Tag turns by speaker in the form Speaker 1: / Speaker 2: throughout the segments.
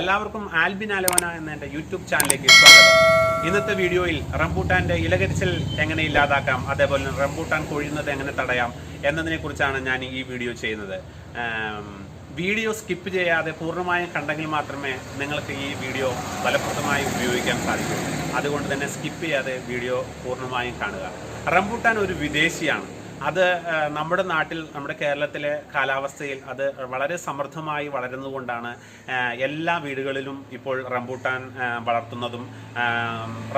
Speaker 1: എല്ലാവർക്കും ആൽബിൻ അലോന എന്ന എന്റെ യൂട്യൂബ് ചാനലിലേക്ക് സ്വാഗതം. ഇന്നത്തെ വീഡിയോയിൽ റംബൂട്ടാന്റെ ഇലകരിച്ചൽ എങ്ങനെ ഇല്ലാതാക്കാം അതേപോലെ തന്നെ റംബൂട്ടാൻ കൊഴിയുന്നത് എങ്ങനെ തടയാം എന്നതിനെ കുറിച്ചാണ് ഞാൻ ഈ വീഡിയോ ചെയ്യുന്നത്. വീഡിയോ സ്കിപ്പ് ചെയ്യാതെ പൂർണമായും കണ്ടെങ്കിൽ മാത്രമേ നിങ്ങൾക്ക് ഈ വീഡിയോ ഫലപ്രദമായി ഉപയോഗിക്കാൻ സാധിക്കൂ. അതുകൊണ്ട് തന്നെ സ്കിപ്പ് ചെയ്യാതെ വീഡിയോ പൂർണമായും കാണുക. റംബൂട്ടാൻ ഒരു വിദേശിയാണ്. അത് നമ്മുടെ നാട്ടിൽ നമ്മുടെ കേരളത്തിലെ കാലാവസ്ഥയിൽ അത് വളരെ സമൃദ്ധമായി വളരുന്നതുകൊണ്ടാണ് എല്ലാ വീടുകളിലും ഇപ്പോൾ റംബൂട്ടാൻ വളർത്തുന്നതും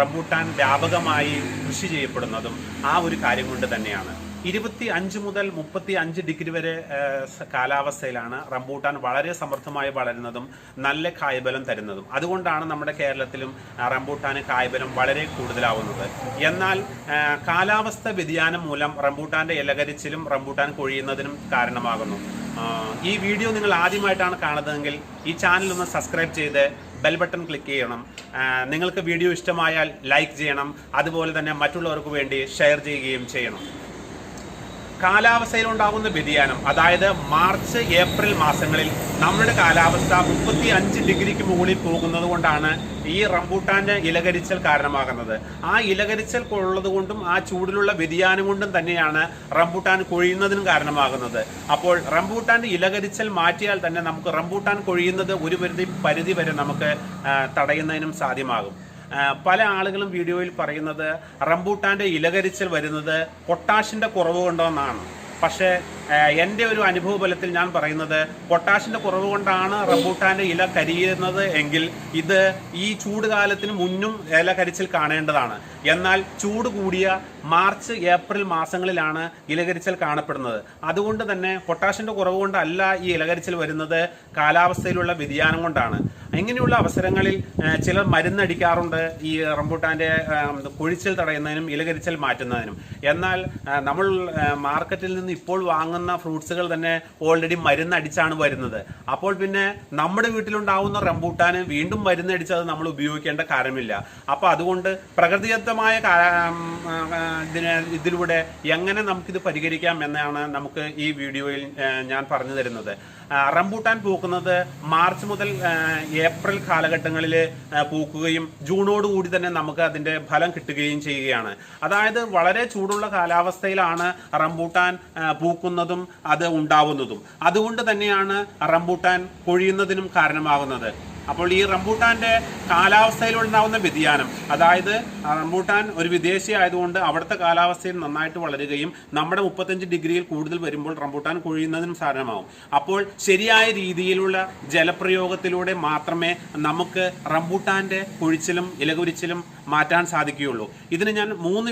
Speaker 1: റംബൂട്ടാൻ വ്യാപകമായി കൃഷി ചെയ്യപ്പെടുന്നതും ആ ഒരു കാര്യം കൊണ്ട് തന്നെയാണ്. ഇരുപത്തി അഞ്ച് മുതൽ മുപ്പത്തി അഞ്ച് ഡിഗ്രി വരെ കാലാവസ്ഥയിലാണ് റംബൂട്ടാൻ വളരെ സമൃദ്ധമായി വളരുന്നതും നല്ല കായ്ബലം തരുന്നതും. അതുകൊണ്ടാണ് നമ്മുടെ കേരളത്തിലും റംബൂട്ടാന് കായ്ബലം വളരെ കൂടുതലാവുന്നത്. എന്നാൽ കാലാവസ്ഥ വ്യതിയാനം മൂലം റംബൂട്ടാന്റെ ഇലകരിച്ചിലും റംബൂട്ടാൻ കൊഴിയുന്നതിനും കാരണമാകുന്നു. ഈ വീഡിയോ നിങ്ങൾ ആദ്യമായിട്ടാണ് കാണുന്നതെങ്കിൽ ഈ ചാനൽ ഒന്ന് സബ്സ്ക്രൈബ് ചെയ്ത് ബെൽ ബട്ടൺ ക്ലിക്ക് ചെയ്യണം. നിങ്ങൾക്ക് വീഡിയോ ഇഷ്ടമായാൽ ലൈക്ക് ചെയ്യണം. അതുപോലെ തന്നെ മറ്റുള്ളവർക്ക് വേണ്ടി ഷെയർ ചെയ്യുകയും ചെയ്യണം. കാലാവസ്ഥയിൽ ഉണ്ടാകുന്ന വ്യതിയാനം അതായത് മാർച്ച് ഏപ്രിൽ മാസങ്ങളിൽ നമ്മുടെ കാലാവസ്ഥ മുപ്പത്തി അഞ്ച് ഡിഗ്രിക്ക് മുകളിൽ പോകുന്നത് കൊണ്ടാണ് ഈ റംബൂട്ടാന്റെ ഇലകരിച്ചൽ കാരണമാകുന്നത്. ആ ഇലകരിച്ചൽ ഉള്ളത് കൊണ്ടും ആ ചൂടിലുള്ള വ്യതിയാനം കൊണ്ടും തന്നെയാണ് റംബൂട്ടാൻ കൊഴിയുന്നതിനും കാരണമാകുന്നത്. അപ്പോൾ റംബൂട്ടാന്റെ ഇലകരിച്ചൽ മാറ്റിയാൽ തന്നെ നമുക്ക് റംബൂട്ടാൻ കൊഴിയുന്നത് ഒരു പരിധി പരിധി വരെ നമുക്ക് തടയുന്നതിനും സാധ്യമാകും. പല ആളുകളും വീഡിയോയിൽ പറയുന്നത് റംബൂട്ടാന്റെ ഇലകരിച്ചൽ വരുന്നത് പൊട്ടാഷിന്റെ കുറവ് കൊണ്ടോന്നാണ്. പക്ഷേ എന്റെ ഒരു അനുഭവ ബലത്തിൽ ഞാൻ പറയുന്നത് പൊട്ടാഷിന്റെ കുറവ് കൊണ്ടാണ് റംബൂട്ടാന്റെ ഇല കരിയുന്നത് എങ്കിൽ ഇത് ഈ ചൂട് കാലത്തിന് മുന്നും ഇല കരിച്ചിൽ കാണേണ്ടതാണ്. എന്നാൽ ചൂട് കൂടിയ മാർച്ച് ഏപ്രിൽ മാസങ്ങളിലാണ് ഇലകരിച്ചൽ കാണപ്പെടുന്നത്. അതുകൊണ്ട് തന്നെ പൊട്ടാഷിന്റെ കുറവ് കൊണ്ടല്ല ഈ ഇലകരിച്ചൽ വരുന്നത് കാലാവസ്ഥയിലുള്ള വ്യതിയാനം കൊണ്ടാണ്. ഇങ്ങനെയുള്ള അവസരങ്ങളിൽ ചിലർ മരുന്നടിക്കാറുണ്ട് ഈ റംബൂട്ടാന്റെ കൊഴിച്ചൽ തടയുന്നതിനും ഇലകരിച്ചൽ മാറ്റുന്നതിനും. എന്നാൽ നമ്മൾ മാർക്കറ്റിൽ നിന്ന് ഇപ്പോൾ വാങ്ങുന്ന ഫ്രൂട്ട്സുകൾ തന്നെ ഓൾറെഡി മരുന്നടിച്ചാണ് വരുന്നത്. അപ്പോൾ പിന്നെ നമ്മുടെ വീട്ടിലുണ്ടാവുന്ന റംബൂട്ടാന് വീണ്ടും മരുന്നടിച്ച് അത് നമ്മൾ ഉപയോഗിക്കേണ്ട കാര്യമില്ല. അപ്പൊ അതുകൊണ്ട് പ്രകൃതിദത്തമായ ഇതിലൂടെ എങ്ങനെ നമുക്കിത് പരിഹരിക്കാം എന്നാണ് നമുക്ക് ഈ വീഡിയോയിൽ ഞാൻ പറഞ്ഞു തരുന്നത്. റംബൂട്ടാൻ പൂക്കുന്നത് മാർച്ച് മുതൽ ഏപ്രിൽ കാലഘട്ടങ്ങളിൽ പൂക്കുകയും ജൂണോടുകൂടി തന്നെ നമുക്ക് അതിന്റെ ഫലം കിട്ടുകയും ചെയ്യുകയാണ്. അതായത് വളരെ ചൂടുള്ള കാലാവസ്ഥയിലാണ് റംബൂട്ടാൻ ആ, പൂക്കുന്നതും അത് ഉണ്ടാവുന്നതും. അതുകൊണ്ട് തന്നെയാണ് റംബൂട്ടാൻ കൊഴിയുന്നതിനും കാരണമാകുന്നത്. അപ്പോൾ ഈ റംബൂട്ടാന്റെ കാലാവസ്ഥയിൽ ഉണ്ടാവുന്ന വ്യതിയാനം അതായത് റംബൂട്ടാൻ ഒരു വിദേശി ആയതുകൊണ്ട് അവിടുത്തെ കാലാവസ്ഥയിൽ നന്നായിട്ട് വളരുകയും നമ്മുടെ മുപ്പത്തഞ്ച് ഡിഗ്രിയിൽ കൂടുതൽ വരുമ്പോൾ റംബൂട്ടാൻ കൊഴിയുന്നതിനും സാധനമാവും. അപ്പോൾ ശരിയായ രീതിയിലുള്ള ജലപ്രയോഗത്തിലൂടെ മാത്രമേ നമുക്ക് റംബൂട്ടാന്റെ കൊഴിച്ചിലും ഇലകുരിച്ചിലും മാറ്റാൻ സാധിക്കുകയുള്ളൂ. ഇതിന് ഞാൻ മൂന്ന്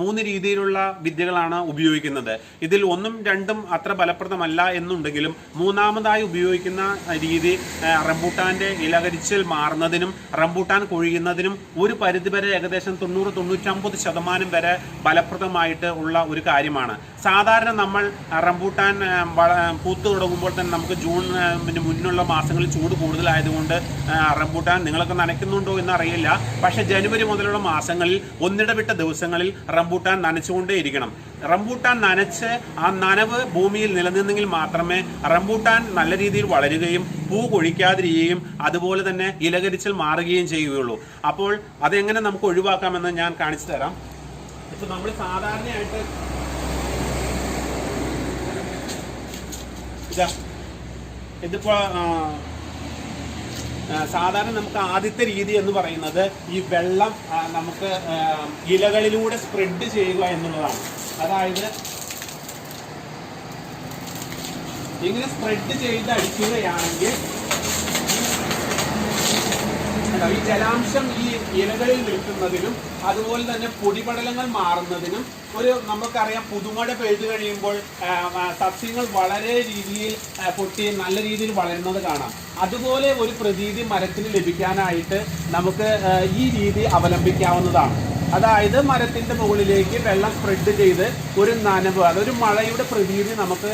Speaker 1: മൂന്ന് രീതിയിലുള്ള വിദ്യകളാണ് ഉപയോഗിക്കുന്നത്. ഇതിൽ ഒന്നും രണ്ടും അത്ര ഫലപ്രദമല്ല എന്നുണ്ടെങ്കിലും മൂന്നാമതായി ഉപയോഗിക്കുന്ന രീതി ആ, റംബൂട്ടാന്റെ ഇലകരിച്ചിൽ മാറുന്നതിനും റംബൂട്ടാൻ കൊഴിയുന്നതിനും ഒരു പരിധിവരെ ഏകദേശം തൊണ്ണൂറ് തൊണ്ണൂറ്റമ്പത് ശതമാനം വരെ ഫലപ്രദമായിട്ട് ഉള്ള ഒരു കാര്യമാണ്. സാധാരണ നമ്മൾ റംബൂട്ടാൻ പൂത്തു തുടങ്ങുമ്പോൾ തന്നെ നമുക്ക് ജൂണിന് മുന്നുള്ള മാസങ്ങളിൽ ചൂട് കൂടുതലായതുകൊണ്ട് റംബൂട്ടാൻ നിങ്ങളൊക്കെ നനയ്ക്കുന്നുണ്ടോ എന്ന് അറിയില്ല പക്ഷെ ജനുവരി മുതലുള്ള മാസങ്ങളിൽ ഒന്നിടവിട്ട ദിവസങ്ങളിൽ റംബൂട്ടാൻ നനച്ചുകൊണ്ടേയിരിക്കണം റംബൂട്ടാൻ നനച്ച് ആ നനവ് ഭൂമിയിൽ നിലനിന്നെങ്കിൽ മാത്രമേ റംബൂട്ടാൻ നല്ല രീതിയിൽ വളരുകയും പൂ കൊഴിക്കാതിരിക്കുകയും അതുപോലെ തന്നെ ഇലകരിച്ചൽ മാറുകയും ചെയ്യുകയുള്ളൂ. അപ്പോൾ അതെങ്ങനെ നമുക്ക് ഒഴിവാക്കാമെന്ന് ഞാൻ കാണിച്ചു തരാം. ഇപ്പൊ നമ്മൾ സാധാരണയായിട്ട് ഇതാ ഇതിപ്പോ സാധാരണ നമുക്ക് ആദ്യത്തെ രീതി എന്ന് പറയുന്നത് ഈ വെള്ളം നമുക്ക് ഇലകളിലൂടെ സ്പ്രെഡ് ചെയ്യുക എന്നുള്ളതാണ്. അതായത് ഇങ്ങനെ സ്പ്രെഡ് ചെയ്ത് അടിക്കുകയാണെങ്കിൽ? ഈ ജലാംശം ഈ ഇലകളിൽ നിൽക്കുന്നതിനും അതുപോലെ തന്നെ പൊടിപടലങ്ങൾ മാറുന്നതിനും ഒരു നമുക്കറിയാം പുതുമഴ പെയ്തു കഴിയുമ്പോൾ സസ്യങ്ങൾ വളരെ രീതിയിൽ പൊട്ടി നല്ല രീതിയിൽ വളരുന്നത് കാണാം അതുപോലെ ഒരു പ്രതീതി മരത്തിന് ലഭിക്കാനായിട്ട് നമുക്ക് ഈ രീതി അവലംബിക്കാവുന്നതാണ് അതായത് മരത്തിന്റെ മുകളിലേക്ക് വെള്ളം സ്പ്രെഡ് ചെയ്ത് ഒരു നനവ് അതൊരു മഴയുടെ പ്രതീതി നമുക്ക്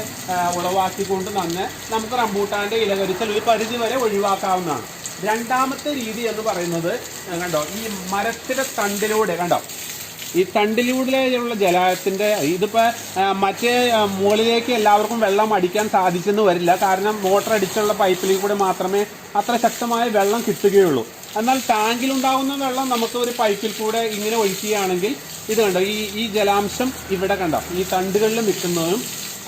Speaker 1: ഉളവാക്കിക്കൊണ്ട് തന്നെ നമുക്ക് റംബൂട്ടാന്റെ ഇലകരിച്ചൽ ഒരു പരിധി വരെ ഒഴിവാക്കാവുന്നതാണ്. രണ്ടാമത്തെ രീതി എന്ന് പറയുന്നത് കണ്ടോ ഈ മരത്തിന്റെ തണ്ടിലൂടെ കണ്ടോ ഈ തണ്ടിലൂടെയുള്ള ജലത്തിന്റെ ഇതിപ്പോൾ മറ്റേ മുകളിലേക്ക് എല്ലാവർക്കും വെള്ളം അടിക്കാൻ സാധിച്ചെന്ന് വരില്ല. കാരണം മോട്ടർ അടിച്ചുള്ള പൈപ്പിൽ കൂടെ മാത്രമേ അത്ര ശക്തമായ വെള്ളം കിട്ടുകയുള്ളൂ. എന്നാൽ ടാങ്കിലുണ്ടാകുന്ന വെള്ളം നമുക്ക് ഒരു പൈപ്പിൽ കൂടെ ഇങ്ങനെ ഒഴിക്കുകയാണെങ്കിൽ ഇത് കണ്ടോ ഈ ഈ ജലാംശം ഇവിടെ കണ്ടോ ഈ തണ്ടുകളിൽ നിൽക്കുന്നതും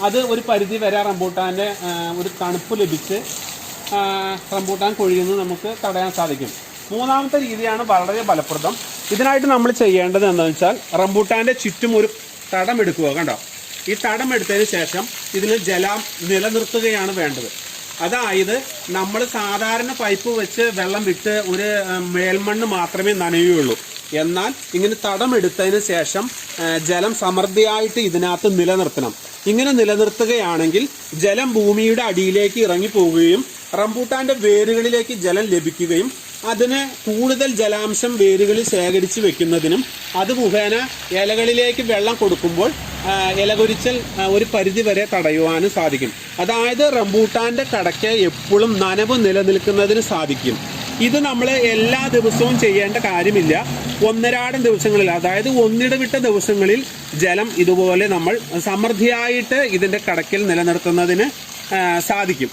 Speaker 1: അത് ഒരു പരിധി വരെ റംബൂട്ടാന്റെ ഒരു തണുപ്പ് ലഭിച്ച് റംബൂട്ടാൻ കൊഴിയുന്നത് നമുക്ക് തടയാൻ സാധിക്കും. മൂന്നാമത്തെ രീതിയാണ് വളരെ ഫലപ്രദം. ഇതിനായിട്ട് നമ്മൾ ചെയ്യേണ്ടത് എന്താണെന്ന് വെച്ചാൽ റംബൂട്ടാന്റെ ചുറ്റും ഒരു തടം എടുക്കുക കണ്ടോ. ഈ തടം എടുത്തതിന് ശേഷം ഇതിന് ജലം നിലനിർത്തുകയാണ് വേണ്ടത്. അതായത് നമ്മൾ സാധാരണ പൈപ്പ് വെച്ച് വെള്ളം വിട്ട് ഒരു മേൽമണ്ണ് മാത്രമേ നനയുകയുള്ളൂ എന്നാൽ ഇങ്ങനെ തടമെടുത്തതിന് ശേഷം ജലം സമൃദ്ധിയായിട്ട് ഇതിനകത്ത് നിലനിർത്തണം. ഇങ്ങനെ നിലനിർത്തുകയാണെങ്കിൽ ജലം ഭൂമിയുടെ അടിയിലേക്ക് ഇറങ്ങി പോവുകയും റംബൂട്ടാന്റെ വേരുകളിലേക്ക് ജലം ലഭിക്കുകയും അതിന് കൂടുതൽ ജലാംശം വേരുകളിൽ ശേഖരിച്ച് വെക്കുന്നതിനും അത് മുഖേന ഇലകളിലേക്ക് വെള്ളം കൊടുക്കുമ്പോൾ ഇലകൊരിച്ചൽ ഒരു പരിധി വരെ തടയുവാനും സാധിക്കും. അതായത് റംബൂട്ടാന്റെ കടയ്ക്ക് എപ്പോഴും നനവ് നിലനിൽക്കുന്നതിന് സാധിക്കും. ഇത് നമ്മൾ എല്ലാ ദിവസവും ചെയ്യേണ്ട കാര്യമില്ല. ഒന്നരാടം ദിവസങ്ങളിൽ അതായത് ഒന്നിടവിട്ട ദിവസങ്ങളിൽ ജലം ഇതുപോലെ നമ്മൾ സമൃദ്ധിയായിട്ട് ഇതിന്റെ കടക്കിൽ നിലനിർത്തുന്നതിന് സാധിക്കും.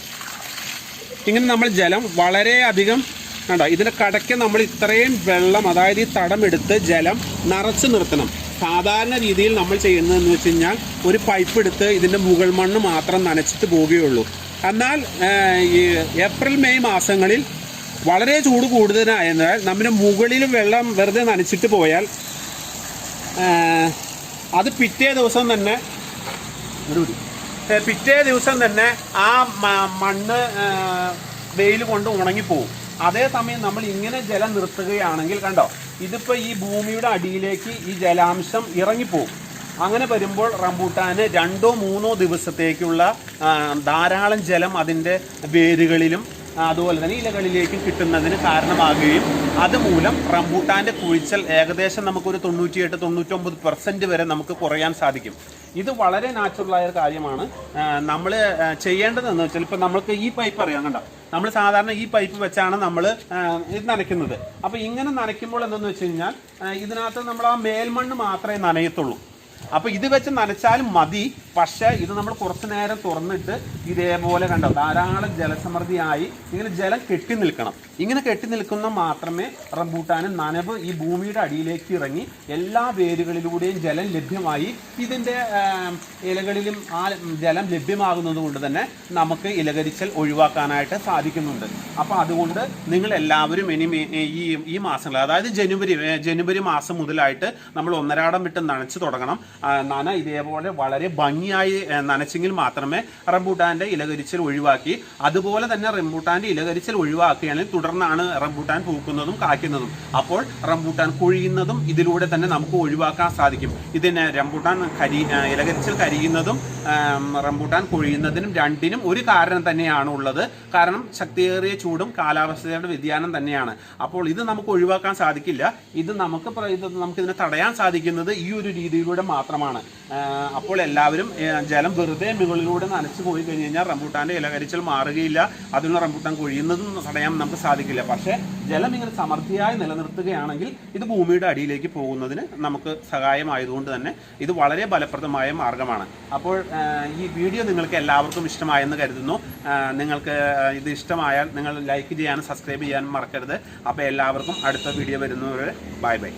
Speaker 1: ഇങ്ങനെ നമ്മൾ ജലം വളരെയധികം കണ്ടോ ഇതിന്റെ കടയ്ക്ക് നമ്മൾ ഇത്രയും വെള്ളം അതായത് ഈ തടമെടുത്ത് ജലം നിറച്ചു നിർത്തണം. സാധാരണ രീതിയിൽ നമ്മൾ ചെയ്യുന്നതെന്ന് വെച്ച് കഴിഞ്ഞാൽ ഒരു പൈപ്പ് എടുത്ത് ഇതിന്റെ മുകൾ മണ്ണ് മാത്രം നനച്ചിട്ട് പോവുകയുള്ളൂ. എന്നാൽ ഈ ഏപ്രിൽ മെയ് മാസങ്ങളിൽ വളരെ ചൂട് കൂടുതലായതിനാൽ നമ്മുടെ മുകളിൽ വെള്ളം വെറുതെ നനച്ചിട്ട് പോയാൽ അത് പിറ്റേ ദിവസം തന്നെ പിറ്റേ ദിവസം തന്നെ ആ മണ്ണ് വെയിൽ കൊണ്ട് ഉണങ്ങിപ്പോവും. അതേസമയം നമ്മൾ ഇങ്ങനെ ജലം നിർത്തുകയാണെങ്കിൽ കണ്ടോ ഇതിപ്പോൾ ഈ ഭൂമിയുടെ അടിയിലേക്ക് ഈ ജലാംശം ഇറങ്ങിപ്പോകും അങ്ങനെ വരുമ്പോൾ റംബൂട്ടാന് രണ്ടോ മൂന്നോ ദിവസത്തേക്കുള്ള ധാരാളം ജലം അതിന്റെ വേരുകളിലും അതുപോലെ തന്നെ ഇലകളിലേക്കും കിട്ടുന്നതിന് കാരണമാകുകയും അതുമൂലം റംബൂട്ടാന്റെ കുഴിച്ചൽ ഏകദേശം നമുക്കൊരു തൊണ്ണൂറ്റിയെട്ട് തൊണ്ണൂറ്റൊമ്പത് പെർസെന്റ് വരെ നമുക്ക് കുറയാൻ സാധിക്കും. ഇത് വളരെ നാച്ചുറൽ ആയ ഒരു കാര്യമാണ് നമ്മൾ ചെയ്യേണ്ടതെന്ന് വെച്ചാൽ ഇപ്പം നമ്മൾക്ക് ഈ പൈപ്പ് അറിയാം കണ്ടോ? നമ്മൾ സാധാരണ ഈ പൈപ്പ് വെച്ചാണ് നമ്മൾ ഇത് നനയ്ക്കുന്നത്. അപ്പോൾ ഇങ്ങനെ നനയ്ക്കുമ്പോൾ എന്തെന്ന് വെച്ച് കഴിഞ്ഞാൽ ഇതിനകത്ത് നമ്മൾ ആ മേൽമണ്ണ് മാത്രമേ നനയത്തുള്ളൂ. അപ്പൊ ഇത് വെച്ച് നനച്ചാലും മതി. പക്ഷേ ഇത് നമ്മൾ കുറച്ചു നേരം തുറന്നിട്ട് ഇതേപോലെ കണ്ടോ? ധാരാളം ജലസമൃദ്ധിയായി ഇങ്ങനെ ജലം കെട്ടി നിൽക്കണം. ഇങ്ങനെ കെട്ടി നിൽക്കുന്ന മാത്രമേ റംബൂട്ടാന് നനവ് ഈ ഭൂമിയുടെ അടിയിലേക്ക് ഇറങ്ങി എല്ലാ വേരുകളിലൂടെയും ജലം ലഭ്യമായി. ഇതിന്റെ ഇലകളിലും ആ ജലം ലഭ്യമാകുന്നത് കൊണ്ട് തന്നെ നമുക്ക് ഇലകരിച്ചൽ ഒഴിവാക്കാനായിട്ട് സാധിക്കുന്നുണ്ട്. അപ്പൊ അതുകൊണ്ട് നിങ്ങൾ എല്ലാവരും ഇനി ഈ ഈ മാസങ്ങൾ അതായത് ജനുവരി ജനുവരി മാസം മുതലായിട്ട് നമ്മൾ ഒന്നരാടം വിട്ട് നനച്ച് തുടങ്ങണം. നന ഇതേപോലെ വളരെ ഭംഗിയായി നനച്ചെങ്കിൽ മാത്രമേ റംബൂട്ടാന്റെ ഇലകരിച്ചൽ ഒഴിവാക്കി അതുപോലെ തന്നെ റംബൂട്ടാന്റെ ഇലകരിച്ചൽ ഒഴിവാക്കുകയാണെങ്കിൽ തുടർന്നാണ് റംബൂട്ടാൻ പൂക്കുന്നതും കായ്ക്കുന്നതും. അപ്പോൾ റംബൂട്ടാൻ കൊഴിയുന്നതും ഇതിലൂടെ തന്നെ നമുക്ക് ഒഴിവാക്കാൻ സാധിക്കും. ഇതിന് റംബൂട്ടാൻ കരി ഇലകരിച്ചൽ കരിയുന്നതും റംബൂട്ടാൻ കൊഴിയുന്നതിനും രണ്ടിനും ഒരു കാരണം തന്നെയാണ് ഉള്ളത്. കാരണം ശക്തിയേറിയ ചൂടും കാലാവസ്ഥയുടെ വ്യതിയാനം തന്നെയാണ്. അപ്പോൾ ഇത് നമുക്ക് ഒഴിവാക്കാൻ സാധിക്കില്ല. ഇത് നമുക്ക് ഇത് നമുക്ക് ഇതിനെ തടയാൻ സാധിക്കുന്നത് ഈ ഒരു രീതിയിലൂടെ മാത്രമാണ്. അപ്പോൾ എല്ലാവരും ജലം വെറുതെ മുകളിലൂടെ നനച്ചു പോയി കഴിഞ്ഞ് കഴിഞ്ഞാൽ റംബൂട്ടാന്റെ ഇലകരിച്ചൽ മാറുകയില്ല. അതിനുള്ള റംബൂട്ടാൻ കൊഴിയുന്നതും തടയാൻ നമുക്ക് സാധിക്കില്ല. പക്ഷേ ജലം ഇങ്ങനെ സമൃദ്ധിയായി നിലനിർത്തുകയാണെങ്കിൽ ഇത് ഭൂമിയുടെ അടിയിലേക്ക് പോകുന്നതിന് നമുക്ക് സഹായമായതുകൊണ്ട് തന്നെ ഇത് വളരെ ഫലപ്രദമായ മാർഗമാണ്. അപ്പോൾ ഈ വീഡിയോ നിങ്ങൾക്ക് എല്ലാവർക്കും ഇഷ്ടമായെന്ന് കരുതുന്നു. നിങ്ങൾക്ക് ഇത് ഇഷ്ടമായാൽ നിങ്ങൾ ലൈക്ക് ചെയ്യാനും സബ്സ്ക്രൈബ് ചെയ്യാനും മറക്കരുത്. അപ്പോൾ എല്ലാവർക്കും അടുത്ത വീഡിയോ വരുന്നവരെ ബൈ ബൈ